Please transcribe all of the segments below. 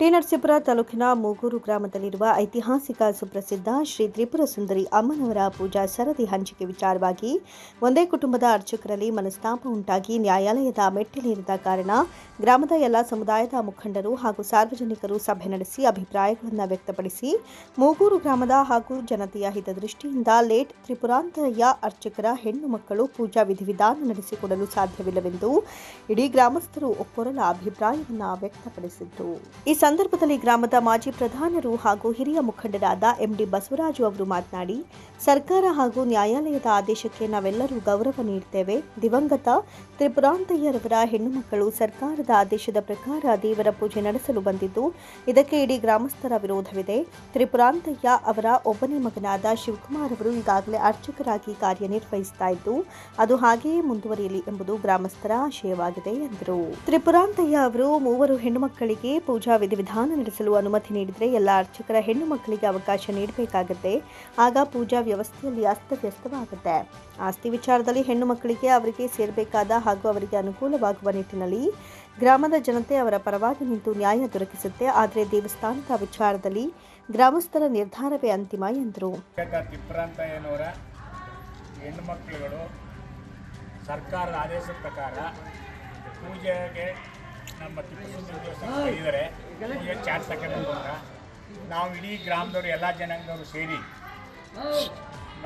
T Narasipura ತಾಲೂಕಿನ ಮೂಗೂರು ಗ್ರಾಮದಲ್ಲಿರುವ ಐತಿಹಾಸಿಕ ಸುಪ್ರಸಿದ್ಧ ಶ್ರೀ ತ್ರಿಪುರ ಸುಂದರಿ ಅಮ್ಮನವರ ಪೂಜಾ ಸರದಿ ಹಂಚಿಕೆ ವಿಚಾರವಾಗಿ ಒಂದೇ ಕುಟುಂಬದ ಅರ್ಚಕರಲ್ಲಿ ಮನಸ್ತಾಪ ಉಂಟಾಗಿ ನ್ಯಾಯಾಲಯದ ಮೆಟ್ಟಿಲೇರಿದ ಕಾರಣ ಗ್ರಾಮದ ಎಲ್ಲ ಸಮುದಾಯದ ಮುಖಂಡರು ಹಾಗೂ ಸಾರ್ವಜನಿಕರು ಸಭೆ ನಡೆಸಿ ಅಭಿಪ್ರಾಯಗಳನ್ನು ವ್ಯಕ್ತಪಡಿಸಿ ಮೂಗೂರು ಗ್ರಾಮದ ಹಾಗೂ ಜನತೆಯ ಹಿತದೃಷ್ಟಿಯಿಂದ ಲೇಟ್ ತ್ರಿಪುರಾಂತರಯ್ಯ ಅರ್ಚಕರ ಹೆಣ್ಣು ಮಕ್ಕಳು ಪೂಜಾ ವಿಧಿವಿಧಾನ ನಡೆಸಿಕೊಡಲು ಸಾಧ್ಯವಿಲ್ಲವೆಂದು ಇಡೀ ಗ್ರಾಮಸ್ಥರು ಒಪ್ಪೊರಲ ಅಭಿಪ್ರಾಯವನ್ನು ವ್ಯಕ್ತಪಡಿಸಿದರು ಈ ಸಂದರ್ಭದಲ್ಲಿ ಗ್ರಾಮದ ಮಾಜಿ ಪ್ರಧಾನರು ಹಾಗೂ ಹಿರಿಯ ಮುಖಂಡರಾದ ಎಂಡಿ ಬಸವರಾಜು ಅವರು ಮಾತನಾಡಿ, ಸರ್ಕಾರ ಹಾಗೂ ನ್ಯಾಯಾಲಯದ ಆದೇಶಕ್ಕೆ ನಾವೆಲ್ಲರೂ ಗೌರವ ನೀಡುತ್ತೇವೆ ದಿವಂಗತ ತ್ರಿಪುರಾಂತಯ್ಯರವರ ಹೆಣ್ಣು ಮಕ್ಕಳು ಸರ್ಕಾರದ ಆದೇಶದ ಪ್ರಕಾರ ದೇವರ ಪೂಜೆ ನಡೆಸಲು ಬಂದಿದ್ದು, ಇದಕ್ಕೆ ಇಡೀ ಗ್ರಾಮಸ್ಥರ ವಿರೋಧವಿದೆ. ತ್ರಿಪುರಾಂತಯ್ಯ ಅವರ ಒಬ್ಬನೇ ಮಗನಾದ ಶಿವಕುಮಾರ್ ಅವರು ಈಗಾಗಲೇ ಅರ್ಚಕರಾಗಿ ಕಾರ್ಯನಿರ್ವಹಿಸ್ತಾ ಇದ್ದು, ಅದು ಹಾಗೆಯೇ ಮುಂದುವರಿಯಲಿ ಎಂಬುದು ಗ್ರಾಮಸ್ಥರ ಆಶಯವಾಗಿದೆ ಎಂದರು. ತ್ರಿಪುರಾಂತಯ್ಯ ಅವರು ಮೂವರು ಹೆಣ್ಣು ಮಕ್ಕಳಿಗೆ ಪೂಜಾ ವಿಧಿವಿಧಾನ ನಡೆಸಲು ಅನುಮತಿ ನೀಡಿದರೆ ಎಲ್ಲ ಅರ್ಚಕರ ಹೆಣ್ಣು ಮಕ್ಕಳಿಗೆ ಅವಕಾಶ ನೀಡಬೇಕಾಗುತ್ತೆ. ಆಗ ಪೂಜಾ ವ್ಯವಸ್ಥೆಯಲ್ಲಿ ಅಸ್ತವ್ಯಸ್ತವಾಗುತ್ತೆ. ಆಸ್ತಿ ವಿಚಾರದಲ್ಲಿ ಹೆಣ್ಣು ಮಕ್ಕಳಿಗೆ ಅವರಿಗೆ ಸೇರಬೇಕಾದ ಹಾಗೂ ಅವರಿಗೆ ಅನುಕೂಲವಾಗುವ ನಿಟ್ಟಿನಲ್ಲಿ ಗ್ರಾಮದ ಜನತೆ ಅವರ ಪರವಾಗಿ ನಿಂತು ನ್ಯಾಯ ದೊರಕಿಸುತ್ತೆ. ಆದರೆ ದೇವಸ್ಥಾನದ ವಿಚಾರದಲ್ಲಿ ಗ್ರಾಮಸ್ಥರ ನಿರ್ಧಾರವೇ ಅಂತಿಮ ಎಂದರು. ಸರ್ಕಾರದ ಆದೇಶದ ಪ್ರಕಾರ ಪೂಜೆಗೆ ನಮ್ಮ ಟಿಪ್ಪು ಇದ್ದಾರೆ. ಚಾರ್ಜ್ ತಗೊಂಡು ನಾವು ಇಡೀ ಗ್ರಾಮದವರು, ಎಲ್ಲ ಜನಾಂಗದವರು ಸೇರಿ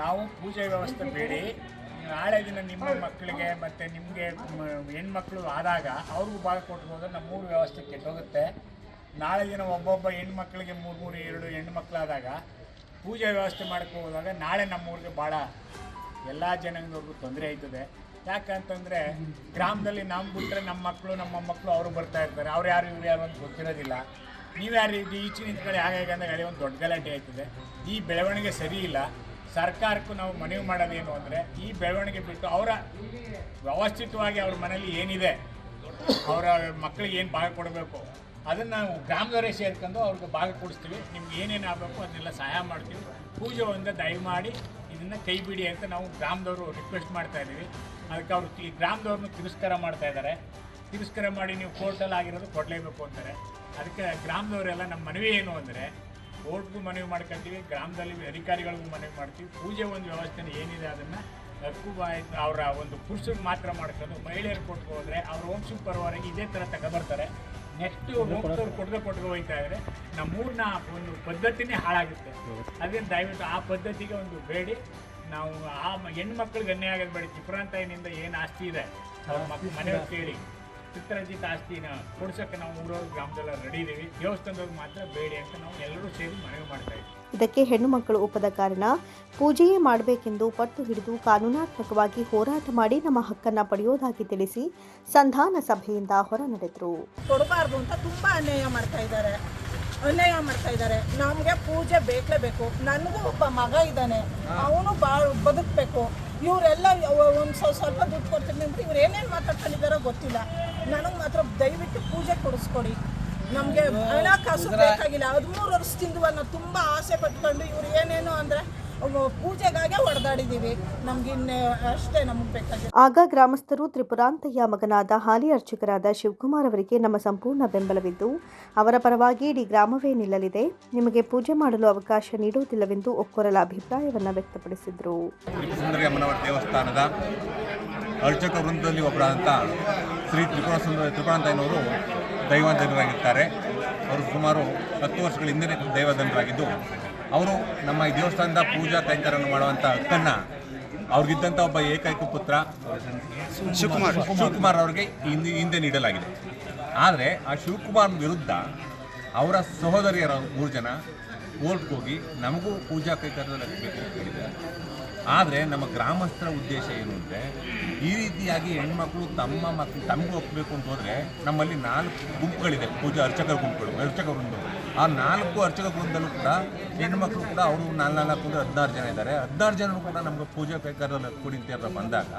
ನಾವು ಪೂಜೆ ವ್ಯವಸ್ಥೆ ಬೇಡಿ. ನಾಳೆ ದಿನ ನಿಮ್ಮ ಮಕ್ಕಳಿಗೆ ಮತ್ತು ನಿಮಗೆ ಹೆಣ್ಮಕ್ಳು ಆದಾಗ ಅವ್ರಿಗೂ ಭಾಗ ಕೊಟ್ಬೋದು ನಮ್ಮ ಮೂರು ವ್ಯವಸ್ಥೆ ಕೆಟ್ಟೋಗುತ್ತೆ. ನಾಳೆ ದಿನ ಒಬ್ಬೊಬ್ಬ ಹೆಣ್ಮಕ್ಳಿಗೆ ಮೂರು ಮೂರು, ಎರಡು ಹೆಣ್ಮಕ್ಳಾದಾಗ ಪೂಜೆ ವ್ಯವಸ್ಥೆ ಮಾಡ್ಕೊ ಹೋದಾಗ ನಾಳೆ ನಮ್ಮೂರಿಗೆ ಭಾಳ ಎಲ್ಲ ಜನಾಂಗದವ್ರಿಗೂ ತೊಂದರೆ ಆಯ್ತದೆ. ಯಾಕಂತಂದರೆ ಗ್ರಾಮದಲ್ಲಿ ನಾವು ಬಿಟ್ಟರೆ ನಮ್ಮ ಮಕ್ಕಳು ನಮ್ಮ ಮಕ್ಕಳು ಅವರು ಬರ್ತಾ ಇರ್ತಾರೆ. ಅವ್ರು ಯಾರು, ಇವ್ರು ಯಾರು ಅಂತ ಗೊತ್ತಿರೋದಿಲ್ಲ. ನೀವು ಯಾರು, ಇದು ಈಚಿನ ಕಡೆ ಹಾಗೆ ಅಂದಾಗ ಒಂದು ದೊಡ್ಡ ಗಲಾಟೆ ಆಯ್ತದೆ. ಈ ಬೆಳವಣಿಗೆ ಸರಿ ಇಲ್ಲ. ಸರ್ಕಾರಕ್ಕೂ ನಾವು ಮನವಿ ಮಾಡೋದೇನು ಅಂದರೆ, ಈ ಬೆಳವಣಿಗೆ ಬಿಟ್ಟು ಅವರ ವ್ಯವಸ್ಥಿತವಾಗಿ ಅವ್ರ ಮನೇಲಿ ಏನಿದೆ, ಅವರ ಮಕ್ಕಳಿಗೆ ಏನು ಭಾಗ ಕೊಡಬೇಕು ಅದನ್ನು ನಾವು ಗ್ರಾಮದವರೇ ಸೇರ್ಕೊಂಡು ಅವ್ರಿಗೆ ಭಾಗ ಕೊಡಿಸ್ತೀವಿ. ನಿಮ್ಗೆ ಏನೇನು ಆಗಬೇಕು ಅದನ್ನೆಲ್ಲ ಸಹಾಯ ಮಾಡ್ತೀವಿ. ಪೂಜೆ ಒಂದು ದಯಮಾಡಿ ಇದನ್ನು ಕೈ ಬಿಡಿ ಅಂತ ನಾವು ಗ್ರಾಮದವರು ರಿಕ್ವೆಸ್ಟ್ ಮಾಡ್ತಾ ಇದ್ದೀವಿ ಅದಕ್ಕೆ ಅವರು ಈ ಗ್ರಾಮದವ್ರನ್ನ ತಿರಸ್ಕಾರ ಮಾಡ್ತಾ ಇದ್ದಾರೆ. ತಿರಸ್ಕಾರ ಮಾಡಿ ನೀವು ಕೋರ್ಟಲ್ಲಿ ಆಗಿರೋದು ಕೊಡಲೇಬೇಕು ಅಂತಾರೆ. ಅದಕ್ಕೆ ಗ್ರಾಮದವರೆಲ್ಲ ನಮ್ಮ ಮನವಿ ಏನು ಅಂದರೆ ಕೋರ್ಟ್ಗೂ ಮನವಿ ಮಾಡ್ಕೊಳ್ತೀವಿ, ಗ್ರಾಮದಲ್ಲಿ ಅಧಿಕಾರಿಗಳಿಗೂ ಮನವಿ ಮಾಡ್ತೀವಿ. ಪೂಜೆ ಒಂದು ವ್ಯವಸ್ಥೆ ಏನಿದೆ ಅದನ್ನು ಬಾಯ್- ಅವರ ಒಂದು ಪುರುಷರು ಮಾತ್ರ ಮಾಡ್ಕೊಂಡು ಮಹಿಳೆಯರು ಕೊಟ್ಟು ಹೋದರೆ ಅವ್ರ ವಂಶದ ಪರವಾಗಿ ಇದೇ ಥರ ತಗೊಬರ್ತಾರೆ. ನೆಕ್ಸ್ಟ್ ಹೋಗ್ತವ್ರು ಕೊಡದೆ ಕೊಟ್ಟು ಹೋಗ್ತಾ ಇದ್ರೆ ನಮ್ಮೂರಿನ ಒಂದು ಪದ್ಧತಿನೇ ಹಾಳಾಗುತ್ತೆ. ಅದರಿಂದ ದಯವಿಟ್ಟು ಆ ಪದ್ಧತಿಗೆ ಒಂದು ಬೇಡಿ. ನಾವು ಆ ಹೆಣ್ಮಕ್ಳಿಗೆ ಅನ್ಯಾಯ ಆಗೋದು ಬೇಡಿ. ಚಿಪ್ರಾಂತಾಯಿನಿಂದ ಏನು ಆಸ್ತಿ ಇದೆ? ಅವ್ರ ಮಕ್ಕಳು ಮನೆಯವ್ರು ಕೇಳಿ. ಚಿತ್ರಜಿತ್ ಆಸ್ತಿನ ಕೊಡ್ಸೋಕ್ಕೆ ನಾವು ಊರವ್ರ ಗ್ರಾಮದಲ್ಲ ರೆಡಿ ಇದೀವಿ. ದೇವಸ್ಥಾನದವ್ರಿಗೆ ಮಾತ್ರ ಬೇಡಿ ಅಂತ ನಾವು ಎಲ್ಲರೂ ಸೇರಿ ಮನವಿ ಮಾಡ್ತಾ ಇದ್ದೀವಿ. ಇದಕ್ಕೆ ಹೆಣ್ಣು ಮಕ್ಕಳು ಒಪ್ಪದ ಕಾರಣ ಪೂಜೆಯೇ ಮಾಡಬೇಕೆಂದು ಪಟ್ಟು ಹಿಡಿದು ಕಾನೂನಾತ್ಮಕವಾಗಿ ಹೋರಾಟ ಮಾಡಿ ನಮ್ಮ ಹಕ್ಕನ್ನು ಪಡೆಯೋದಾಗಿ ತಿಳಿಸಿ ಸಂಧಾನ ಸಭೆಯಿಂದ ಹೊರ ನಡೆದರು. ಕೊಡಬಾರ್ದು ಅಂತ ತುಂಬಾ ಅನ್ಯಾಯ ಮಾಡ್ತಾ ಇದ್ದಾರೆ. ಅನ್ಯಾಯ ಮಾಡ್ತಾ ಇದ್ದಾರೆ. ನಮಗೆ ಪೂಜೆ ಬೇಕೇ ಬೇಕು. ನನಗೂ ಒಬ್ಬ ಮಗ ಇದ್ದಾನೆ. ಅವನು ಭಾಳ ಬದುಕಬೇಕು. ಇವರೆಲ್ಲ ಒಂದು ಸ್ವಲ್ಪ ಸ್ವಲ್ಪ ದುಡ್ಡು ಕೊಡ್ತೀನಿ ಅಂತ ಇವ್ರು ಏನೇನು ಮಾತಾಡ್ಕೊಂಡಿದ್ದಾರೋ ಗೊತ್ತಿಲ್ಲ. ನನಗೆ ಮಾತ್ರ ದಯವಿಟ್ಟು ಪೂಜೆ ಕೊಡಿಸ್ಕೊಡಿ. ನಮಗೆ ಹಣಕಾಸು ಬೇಕಾಗಿಲ್ಲ. ಹದಿಮೂರು ವರ್ಷದಿಂದ ನಾವು ತುಂಬ ಆಸೆ ಪಟ್ಕೊಂಡು ಇವ್ರು ಏನೇನು ಅಂದರೆ ಪೂಜೆಗಾಗೆ ಹೊಡೆದಾಡಿದ್ದೀವಿ ನಮ್ಗೆ ಇನ್ನೇ ಅಷ್ಟೇ ನಮಗೆ ಆಗ ಗ್ರಾಮಸ್ಥರು ತ್ರಿಪುರಾಂತಯ್ಯ ಮಗನಾದ ಹಾಲಿ ಅರ್ಚಕರಾದ ಶಿವಕುಮಾರ್ ಅವರಿಗೆ ನಮ್ಮ ಸಂಪೂರ್ಣ ಬೆಂಬಲವಿದ್ದು ಅವರ ಪರವಾಗಿ ಇಡೀ ಗ್ರಾಮವೇ ನಿಲ್ಲಲಿದೆ. ನಿಮಗೆ ಪೂಜೆ ಮಾಡಲು ಅವಕಾಶ ನೀಡುವುದಿಲ್ಲವೆಂದು ಒಕ್ಕೊರಲ ಅಭಿಪ್ರಾಯವನ್ನು ವ್ಯಕ್ತಪಡಿಸಿದರು. ದೇವಸ್ಥಾನದ ಅರ್ಚಕ ವೃಂದದಲ್ಲಿ ಒಬ್ಬರಾದಂಥ ಶ್ರೀ ತ್ರಿಪುರ ಸುಂದರ ತ್ರಿಪುರಾಂತಯ್ಯನವರು ದೈವಾಂಜನರಾಗಿರ್ತಾರೆ. ಅವರು ಸುಮಾರು ಹತ್ತು ವರ್ಷಗಳ ಹಿಂದೆ ಅವರು ನಮ್ಮ ಈ ದೇವಸ್ಥಾನದ ಪೂಜಾ ಕೈಂಕರ್ಯವನ್ನು ಮಾಡುವಂಥ ಹಕ್ಕನ್ನು ಅವ್ರಿಗಿದ್ದಂಥ ಒಬ್ಬ ಏಕೈಕ ಪುತ್ರ ಶಿವಕುಮಾರ್. ಶಿವಕುಮಾರ್ ಅವರಿಗೆ ಹಿಂದೆ ಹಿಂದೆ ನೀಡಲಾಗಿದೆ. ಆದರೆ ಆ ಶಿವಕುಮಾರ್ ವಿರುದ್ಧ ಅವರ ಸಹೋದರಿಯರ ಮೂರು ಜನ ಕೋರ್ಟ್ಗೆ ಹೋಗಿ ನಮಗೂ ಪೂಜಾ ಕೈಕರ್ಯದಲ್ಲಿ ಆದರೆ ನಮ್ಮ ಗ್ರಾಮಸ್ಥರ ಉದ್ದೇಶ ಏನು ಅಂದರೆ ಈ ರೀತಿಯಾಗಿ ಹೆಣ್ಮಕ್ಳು ತಮ್ಮ ಮಕ್ಕಳು ತಮಗೂ ಒಪ್ಪಬೇಕು ಅಂತ ಹೋದರೆ ನಮ್ಮಲ್ಲಿ ನಾಲ್ಕು ಗುಂಪುಗಳಿದೆ ಪೂಜಾ ಅರ್ಚಕರ ಗುಂಪುಗಳು ಅರ್ಚಕ ವೃಂದ. ಆ ನಾಲ್ಕು ಅರ್ಚಕ ವೃಂದಲ್ಲೂ ಕೂಡ ಹೆಣ್ಮಕ್ಳು ಕೂಡ ಅವರು ನಾಲ್ಕು ನಾಲ್ಕು ಅಂದರೆ ಹದಿನಾರು ಜನ ಇದ್ದಾರೆ. ಹದಿನಾರು ಜನರು ಕೂಡ ನಮಗೆ ಪೂಜಾ ಕೊಡಿ ಅಂತ ಬಂದಾಗ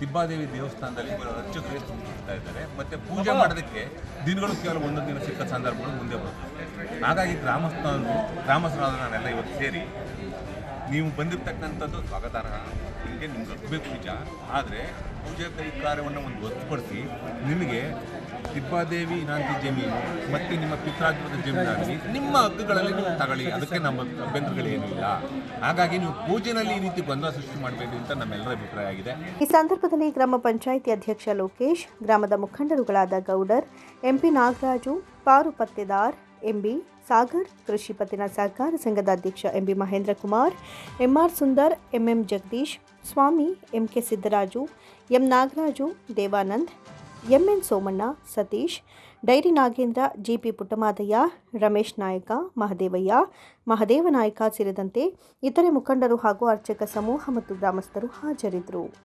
ತಿಬ್ಬಾದೇವಿ ದೇವಸ್ಥಾನದಲ್ಲಿ ಇವರು ಅರ್ಚಕರೇ ತುಂಬಿಸ್ತಾ ಇದ್ದಾರೆ ಮತ್ತು ಪೂಜೆ ಮಾಡೋದಕ್ಕೆ ದಿನಗಳು ಕೇವಲ ಒಂದೊಂದು ದಿನ ಸಿಕ್ಕ ಸಂದರ್ಭಗಳು ಮುಂದೆ ಬರ್ತದೆ ಹಾಗಾಗಿ ಗ್ರಾಮಸ್ಥರು ಗ್ರಾಮಸ್ಥರಾದ ನಾನೆಲ್ಲ ಇವತ್ತು ಸೇರಿ ನೀವು ಬಂದಿರ್ತಕ್ಕಂಥದ್ದು ಸ್ವಾಗತಾರ್ಹ. ನಿಮಗೆ ನಿಮ್ಗೆ ಹಕ್ಕಬೇಕು ನಿಜ. ಆದರೆ ಪೂಜೆ ಕೈಕಾರ್ಯವನ್ನು ಒಂದು ಹೊರತುಪಡಿಸಿ ನಿಮಗೆ ತಿಬ್ಬಾದೇವಿ ನಾಂತಿ ಜಮೀನು ಮತ್ತು ನಿಮ್ಮ ಪಿತ್ರಾಜ್ಯದ ಜಮೀನಾಗಲಿ ನಿಮ್ಮ ಹಕ್ಕುಗಳಲ್ಲಿ ನೀವು ತಗೊಳ್ಳಿ. ಅದಕ್ಕೆ ನಮ್ಮ ಅಭ್ಯಂತರಗಳೇನಿಲ್ಲ ಹಾಗಾಗಿ ನೀವು ಪೂಜೆನಲ್ಲಿ ಈ ರೀತಿ ಗೊಂದಲ ಸೃಷ್ಟಿ ಮಾಡಬೇಕು ಅಂತ ನಮ್ಮೆಲ್ಲರ ಅಭಿಪ್ರಾಯ ಆಗಿದೆ. ಈ ಸಂದರ್ಭದಲ್ಲಿ ಗ್ರಾಮ ಪಂಚಾಯಿತಿ ಅಧ್ಯಕ್ಷ ಲೋಕೇಶ್, ಗ್ರಾಮದ ಮುಖಂಡರುಗಳಾದ ಗೌಡರ್, ಎಂಪಿ ನಾಗರಾಜು, ಪಾರು ಪತ್ತೆದಾರ್ ಎಂಬಿ ಸಾಗರ್, ಕೃಷಿ ಪತ್ತಿನ ಸಹಕಾರ ಸಂಘದ ಅಧ್ಯಕ್ಷ MB Mahendra Kumar, MR Sundar, MM Jagadish, Swamy MK Siddaraju, M Nagaraju, Devanand, MN Somanna, Satish, dairy Nagendra GP Puttamadaiah, Ramesh Nayaka, Mahadevaiah, Mahadeva ನಾಯಕ ಸೇರಿದಂತೆ ಇತರೆ ಮುಖಂಡರು ಹಾಗೂ ಅರ್ಚಕ ಸಮೂಹ ಮತ್ತು ಗ್ರಾಮಸ್ಥರು ಹಾಜರಿದ್ದರು.